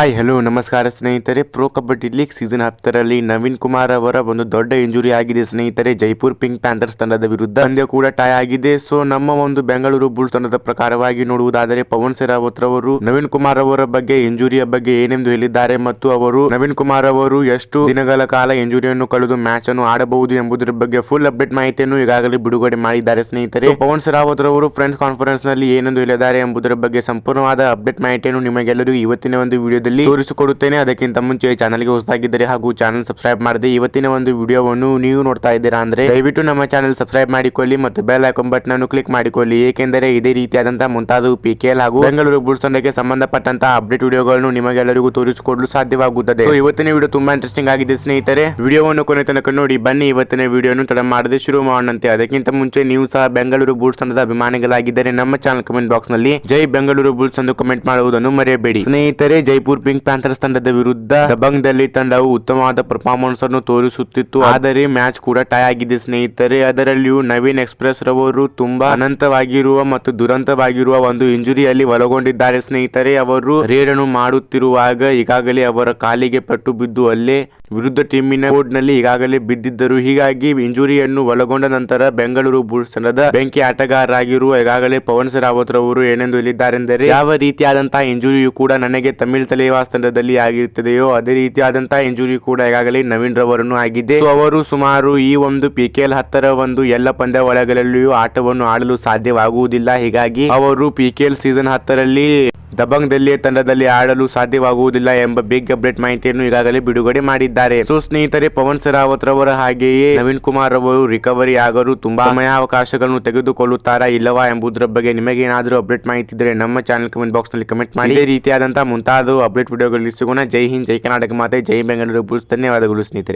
Hi hello ನಮಸ್ಕಾರ ಸ್ನೇಹಿತರೆ. Pro kabaddi league season ಹತ್ತರಲ್ಲಿ ನವೀನ್ ಕುಮಾರ್ ಅವರ ಒಂದು ದೊಡ್ಡ ಇಂಜುರಿ ಆಗಿದೆ ಸ್ನೇಹಿತರೆ. ಜೈಪುರ್ ಪಿಂಕ್ ಪ್ಯಾಂಥರ್ಸ್ ತಂಡದ ವಿರುದ್ಧ ಪಂದ್ಯ ಕೂಡ ಟೈ ಆಗಿದೆ. ಸೊ ನಮ್ಮ ಒಂದು ಬೆಂಗಳೂರು ಬುಲ್ಸ್ ತಂಡದ ಪ್ರಕಾರವಾಗಿ ನೋಡುವುದಾದರೆ, ಪವನ್ ಸೆರಾವತ್ ರವರು, ನವೀನ್ ಕುಮಾರ್ ಅವರ ಬಗ್ಗೆ ಇಂಜುರಿಯ ಬಗ್ಗೆ ಏನೆಂದು ಹೇಳಿದ್ದಾರೆ ಮತ್ತು ಅವರು, ನವೀನ್ ಕುಮಾರ್ ಅವರು ಎಷ್ಟು ದಿನಗಳ ಕಾಲ ಇಂಜುರಿಯನ್ನು ಕಳೆದು ಮ್ಯಾಚ್ ಅನ್ನು ಆಡಬಹುದು ಎಂಬುದರ ಬಗ್ಗೆ ಫುಲ್ ಅಪ್ಡೇಟ್ ಮಾಹಿತಿಯನ್ನು ಈಗಾಗಲೇ ಬಿಡುಗಡೆ ಮಾಡಿದ್ದಾರೆ ಸ್ನೇಹಿತರೆ. ಪವನ್ ಸೆರಾವತ್ ರವರು ಫ್ರೆಂಡ್ಸ್ ಕಾನ್ಫರೆನ್ಸ್ನಲ್ಲಿ ಏನೆಂದು ಹೇಳಿದ್ದಾರೆ ಎಂಬುದರ ಬಗ್ಗೆ ಸಂಪೂರ್ಣವಾದ ಅಪ್ಡೇಟ್ ಮಾಹಿತಿಯನ್ನು ನಿಮಗೆಲ್ಲರಿಗೂ ಇವತ್ತಿನ ಒಂದು ವಿಡಿಯೋದಲ್ಲಿ ತೋರಿಸಿಕೊಡುತ್ತೇನೆ. ಅದಕ್ಕಿಂತ ಮುಂಚೆ ಚಾನಲ್ಗೆ ಹೊಸದಾಗಿದ್ದರೆ ಹಾಗೂ ಚಾನಲ್ ಸಬ್ಸ್ಕ್ರೈಬ್ ಮಾಡದೆ ಇವತ್ತಿನ ಒಂದು ವಿಡಿಯೋವನ್ನು ನೀವು ನೋಡ್ತಾ ಇದ್ದೀರಾ ಅಂದ್ರೆ ದಯವಿಟ್ಟು ನಮ್ಮ ಚಾನಲ್ ಸಬ್ಸ್ಕ್ರೈಬ್ ಮಾಡಿಕೊಳ್ಳಿ ಮತ್ತು ಬೆಲ್ ಐಕಾನ್ ಬಟನ್ ಅನ್ನು ಕ್ಲಿಕ್ ಮಾಡಿಕೊಳ್ಳಿ. ಏಕೆಂದರೆ ಇದೇ ರೀತಿಯಾದಂತಹ ಮುಂತಾದ ಪಿ ಹಾಗೂ ಬೆಂಗಳೂರು ಬುಲ್ಸ್ ತಂಡಕ್ಕೆ ಸಂಬಂಧಪಟ್ಟಂತಹ ಅಪ್ಡೇಟ್ ವಿಡಿಯೋಗಳನ್ನು ನಿಮಗೆಲ್ಲರಿಗೂ ತೋರಿಸಿಕೊಡಲು ಸಾಧ್ಯವಾಗುತ್ತದೆ. ಇವತ್ತಿನ ವಿಡಿಯೋ ತುಂಬಾ ಇಂಟ್ರೆಸ್ಟಿಂಗ್ ಆಗಿದೆ ಸ್ನೇಹಿತರೆ. ವಿಡಿಯೋವನ್ನು ಕೊನೆ ತನಕ ನೋಡಿ, ಬನ್ನಿ ಇವತ್ತಿನ ವಿಡಿಯೋನು ತಡ ಮಾಡದೆ ಶುರು ಮಾಡೋಣಂತೆ. ಅದಕ್ಕಿಂತ ಮುಂಚೆ ನೀವು ಸಹ ಬೆಂಗಳೂರು ಬುಲ್ಸ್ ತಂಡದ ಅಭಿಮಾನಿಗಳಾಗಿದ್ದರೆ ನಮ್ಮ ಚಾನಲ್ ಕಮೆಂಟ್ ಬಾಕ್ಸ್ನಲ್ಲಿ ಜೈ ಬೆಂಗಳೂರು ಬುಲ್ಸ್ ಎಂದು ಕಮೆಂಟ್ ಮಾಡುವುದನ್ನು ಮರೆಯಬೇಡಿ. ಸ್ನೇಹಿತರೆ, ಜೈಪುರ್ ಪಿಂಕ್ ಪ್ಯಾಂಥರ್ಸ್ ತಂಡದ ವಿರುದ್ಧ ದಬಂಗ್ದಲ್ಲಿ ತಂಡವು ಉತ್ತಮವಾದ ಪರ್ಫಾರ್ಮೆನ್ಸ್ ಅನ್ನು ತೋರಿಸುತ್ತಿತ್ತು. ಆದರೆ ಮ್ಯಾಚ್ ಕೂಡ ಟೈ ಆಗಿದೆ ಸ್ನೇಹಿತರೆ. ಅದರಲ್ಲಿಯೂ ನವೀನ್ ಎಕ್ಸ್ಪ್ರೆಸ್ ರವರು ತುಂಬಾ ಅನಂತವಾಗಿರುವ ಮತ್ತು ದುರಂತವಾಗಿರುವ ಒಂದು ಇಂಜುರಿಯಲ್ಲಿ ಒಳಗೊಂಡಿದ್ದಾರೆ ಸ್ನೇಹಿತರೆ. ಅವರು ರೇಡ್ ಅನ್ನು ಮಾಡುತ್ತಿರುವಾಗ ಈಗಾಗಲೇ ಅವರ ಕಾಲಿಗೆ ಪಟ್ಟು ಬಿದ್ದು ಅಲ್ಲೇ ವಿರುದ್ಧ ಟೀಮಿನ ಕೋರ್ಟ್ನಲ್ಲಿ ಈಗಾಗಲೇ ಬಿದ್ದಿದ್ದರು. ಹೀಗಾಗಿ ಇಂಜುರಿಯನ್ನು ಒಳಗೊಂಡ ನಂತರ ಬೆಂಗಳೂರು ಬುಲ್ಸ್ ತಂಡದ ಬೆಂಕಿ ಆಟಗಾರರಾಗಿರುವ ಈಗಾಗಲೇ ಪವನ್ ಸರಾವತ್ ರವರು ಏನೆಂದು ಹೇಳಿದ್ದಾರೆಂದರೆ, ಯಾವ ರೀತಿಯಾದಂತಹ ಇಂಜುರಿಯು ಕೂಡ ನನಗೆ ತಮಿಳ್ ತಲೆವಾಸ್ ತಂಡದಲ್ಲಿ ಆಗಿರುತ್ತದೆಯೋ ಅದೇ ರೀತಿಯಾದಂತಹ ಇಂಜುರಿ ಕೂಡ ಈಗಾಗಲೇ ನವೀನ್ ರವರನ್ನು ಆಗಿದೆ ಅವರು ಸುಮಾರು ಈ ಒಂದು ಪಿ ಕೆ ಎಲ್ ಹತ್ತರ ಒಂದು ಎಲ್ಲ ಪಂದ್ಯಾವಳಿಗಳಲ್ಲಿಯೂ ಆಟವನ್ನು ಆಡಲು ಸಾಧ್ಯವಾಗುವುದಿಲ್ಲ. ಹೀಗಾಗಿ ಅವರು ಪಿ ಕೆ ಎಲ್ ಸೀಸನ್ ಹತ್ತರಲ್ಲಿ ದಬಂಗ್ದಲ್ಲಿ ತಂಡದಲ್ಲಿ ಆಡಲು ಸಾಧ್ಯವಾಗುವುದಿಲ್ಲ ಎಂಬ ಬಿಗ್ ಅಪ್ಡೇಟ್ ಮಾಹಿತಿಯನ್ನು ಈಗಾಗಲೇ ಬಿಡುಗಡೆ ಮಾಡಿದ್ದಾರೆ. ಸೊ ಸ್ನೇಹಿತರೆ ಪವನ್ ಸರಾವತ್ ರವರ ಹಾಗೆಯೇ ನವೀನ್ ಕುಮಾರ್ ಅವರು ರಿಕವರಿ ಆಗಲು ತುಂಬಾ ಸಮಯಾವಕಾಶಗಳನ್ನು ತೆಗೆದುಕೊಳ್ಳುತ್ತಾರಾ ಇಲ್ಲವಾ ಎಂಬುದರ ಬಗ್ಗೆ ನಿಮಗೆ ಏನಾದರೂ ಅಪ್ಡೇಟ್ ಮಾಹಿತಿ ಇದ್ದರೆ ನಮ್ಮ ಚಾನಲ್ ಕಮೆಂಟ್ ಬಾಕ್ಸ್ನಲ್ಲಿ ಕಮೆಂಟ್ ಮಾಡಿ. ಇದೇ ರೀತಿಯಾದಂತಹ ಮುಂತಾದ ಅಪ್ಡೇಟ್ ವಿಡಿಯೋಗಳಲ್ಲಿ ಸಿಗೋಣ. ಜೈ ಹಿಂದ್ ಜೈ ಕರ್ನಾಟಕ ಮಾತೆ. ಜೈ ಬೆಂಗಳೂರು. ಬುಲ್ಸ್. ಧನ್ಯವಾದಗಳು ಸ್ನೇಹಿತರೆ.